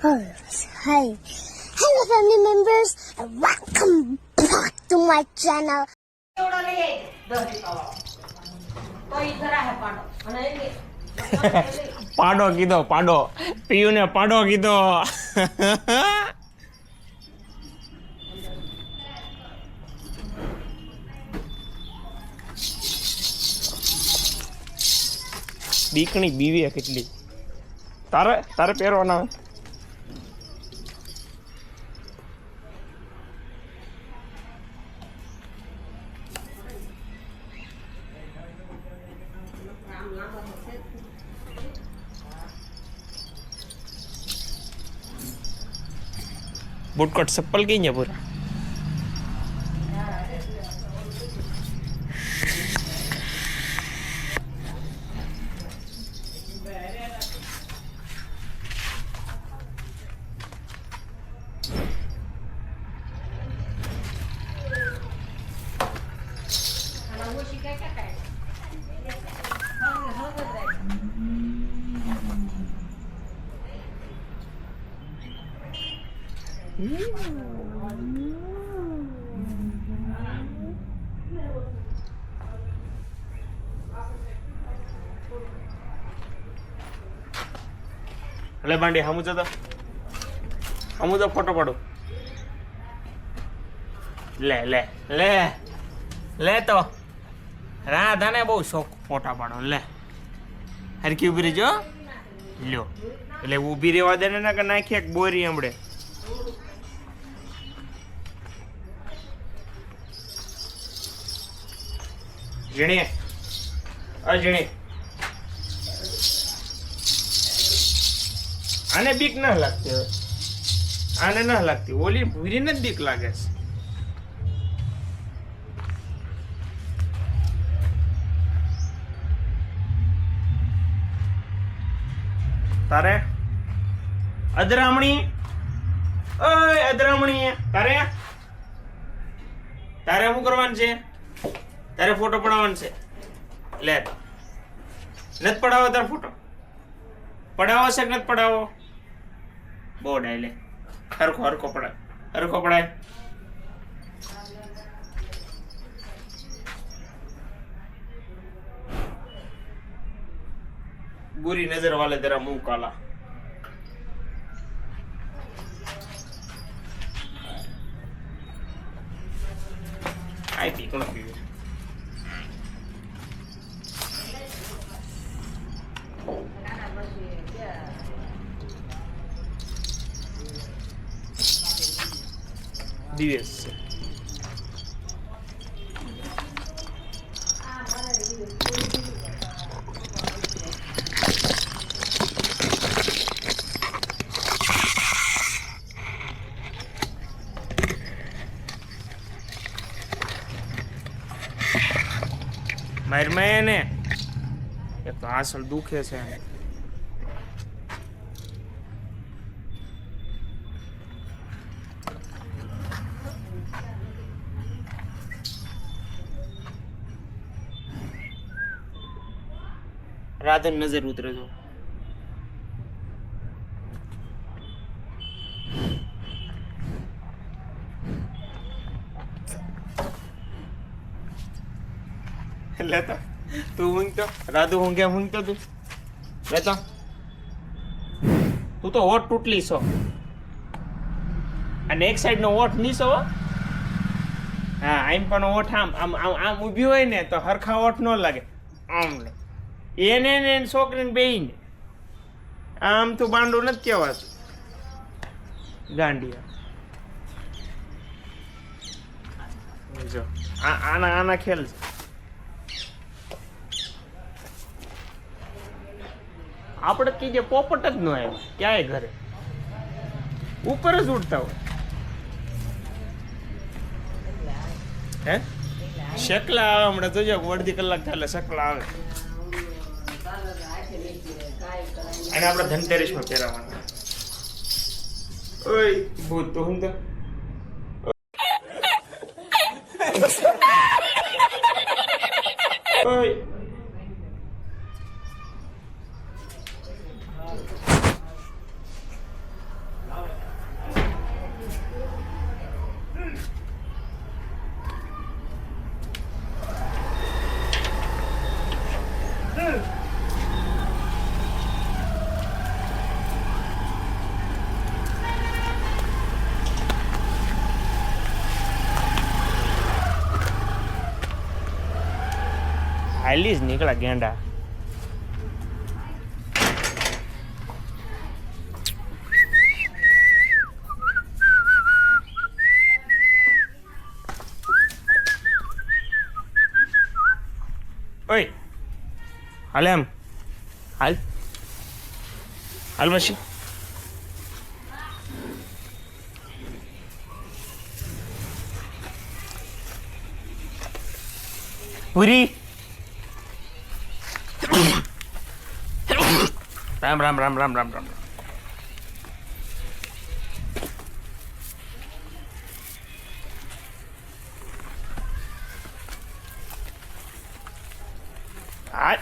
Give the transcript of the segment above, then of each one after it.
Hi. Hello, family members, and welcome back to my channel. પાડો કીધો પાડો પીયુને પાડો કીધો દીકણી બીવી કેટલી તારે તારે પહેરવાના હોય? બુટકટ ચપ્પલ કઈ ને પૂરા લે બાંડી, હમુ તો હમુ તો ફોટો પાડો. લે લે લે લે તો. રાધાને બહુ શોખ ફોટા પાડો લે. હરકી ઊભી રહેજો લ્યો. એટલે ઊભી રહેવા દે ને કે નાખી એક બોરી હમણે ઝીણી. અ ઝીણી. આને બીક ના લાગતી હવે આને ના લાગતી. ઓલી ભૂરીને જ બીક લાગે છે. તારે? અદરામણી ઓય અદરામણી તારે? તારે શું કરવાનું છે? ત્યારે ફોટો પડાવવાનો છે. લે. નથી પડાવો તારે ફોટો પડાવો છે કે નથી પડાવો? બહુ ડાય લે હરખો હરખો પડાય. હરખો પડાય. બુરી નજર વાલે તારા મું કાલા. આઈ પી કોણ પીવું? દિવેશ છે એને ને એક હાંસલ દુખે છે રાધન નજર ઉતરે છો. લેતા તું ઊંઘતો? રાધુ ઊંઘે ઊંઘતો તું? લેતા તું. તો હોઠ તૂટલી છો. અને એક સાઈડ નો ઓઠ નીસો હો. હા આમ પણ ઓઠ આમ આમ આમ આમ ઊભી હોય ને તો હરખા ઓઠ ન લાગે. આમ લે. એને ને એને છોકરીને બેયને આમ તો બાંડું નથી કહેવાતું ગાંડિયા. જો આના આના ખેલ છે. આપણે કીજે પોપટ જ ન આવ્યો, ક્યાંય ઘરે. ઉપર જ ઉડતા હોય. હે? શકલા આવે હમણાં જોજો અડધી કલાક ચાલે શકલા આવે. અને આપણે ધનતેરસમાં પહેરાવાના ઓય ભૂત તો હું તો ઓય હાલી જ નીકળ્યા ગેંડા. ઓય હાલ એમ હાલ. હાલ પછી. પૂરી રામ રામ રામ રામ રામ રામ આ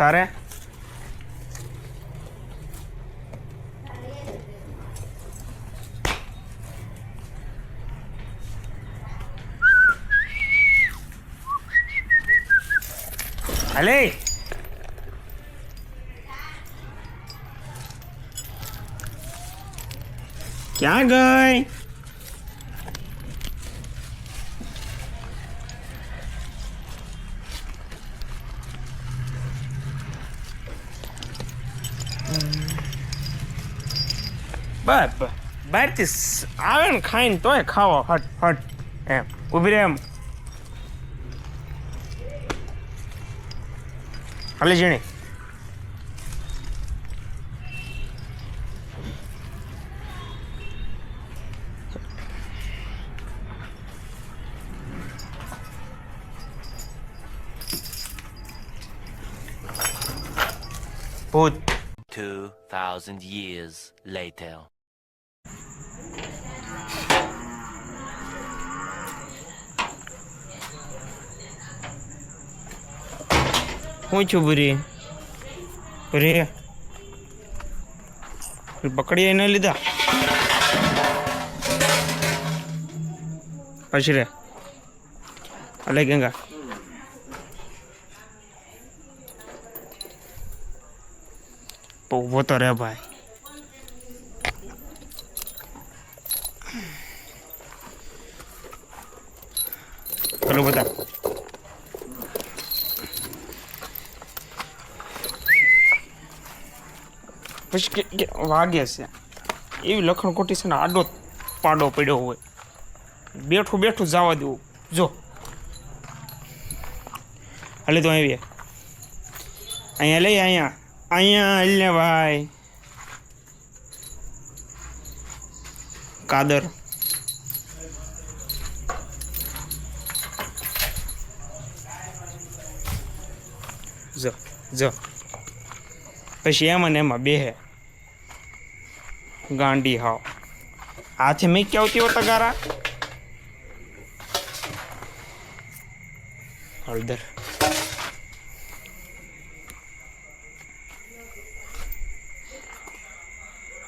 તારે અલે ક્યાં ગઈ બસ બસ બહારથી સ- આવે ને ખાઈને તોય ખાવો હટ હટ. એમ ઊભી રહે એમ. હાલે જીણી ભૂત. 2,000 years later. હું છું બુરી બુરી પકડી ન લીધા. પછી રે. અલે ગંગા. ઊભો તો રે ભાઈ. પેલું બધા. પછી વાગે છે. એવી લખણ ખોટી છે ને આડો પાડો પડ્યો હોય. બેઠું બેઠું જવા દેવું જો. હાલે તો આવી અહીંયા લઈ અહીંયા. અહીંયા હાલ ભાઈ. કાદર. જો. પછી એમ અને એમાં બેહે ગાંડી હાવ. હાથે મેં આવતી હોતા હળદર.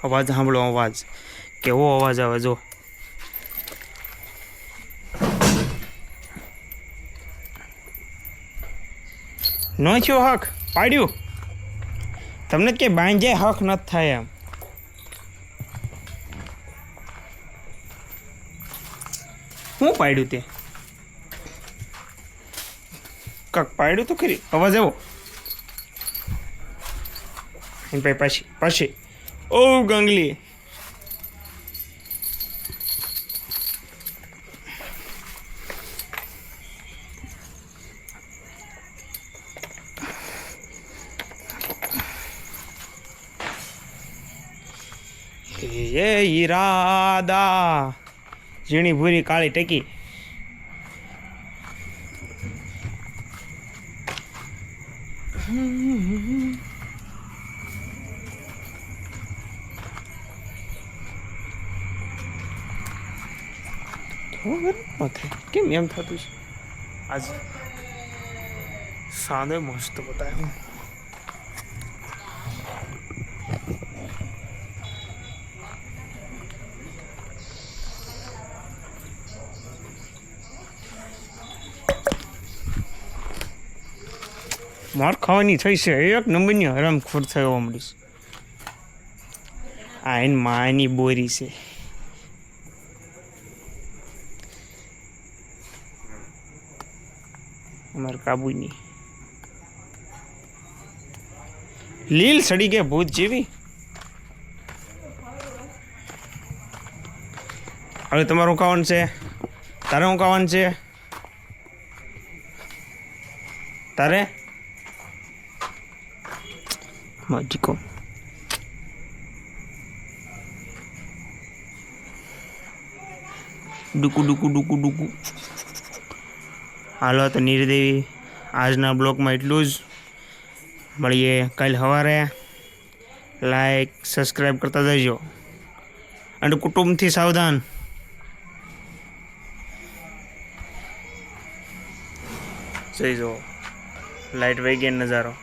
અવાજ સાંભળો, અવાજ. કેવો અવાજ આવે, જો. નો થયો હક? પાડ્યું. તમને કે બાંજે હક નથી થાય એમ. શું પાડ્યું તે? કક પાડ્યું તો ખરી. અવાજ પછી પાછી પાછી. ઓ ગંગલી. એ ઈરાદા. ઝીણી ભૂરી કાળી ટેકી. કેમ એમ થતું છે? આજે સાદે મસ્ત બતાવ્યું માર ખાવાની થઈ છે. એક નંબરની હરામખોર થયો હમણાં. આ એની માની બોરી છે. અમાર કાબુની. લીલ સડી ગયા ભૂત જેવી. હવે તમારું કાવન છે. તારે હું કાવન છે? તારે? માજીકો ડુકુ ડુકુ ડુકુ ડુકુ. હાલો, તો નિર્દેવી આજના બ્લોગમાં એટલું જ. મળીએ કાલ સવારે લાઈક સબસ્ક્રાઈબ કરતા જજો. અને કુટુંબથી સાવધાન. જોઈ જુઓ લાઇટ વહી ગયા નજારો.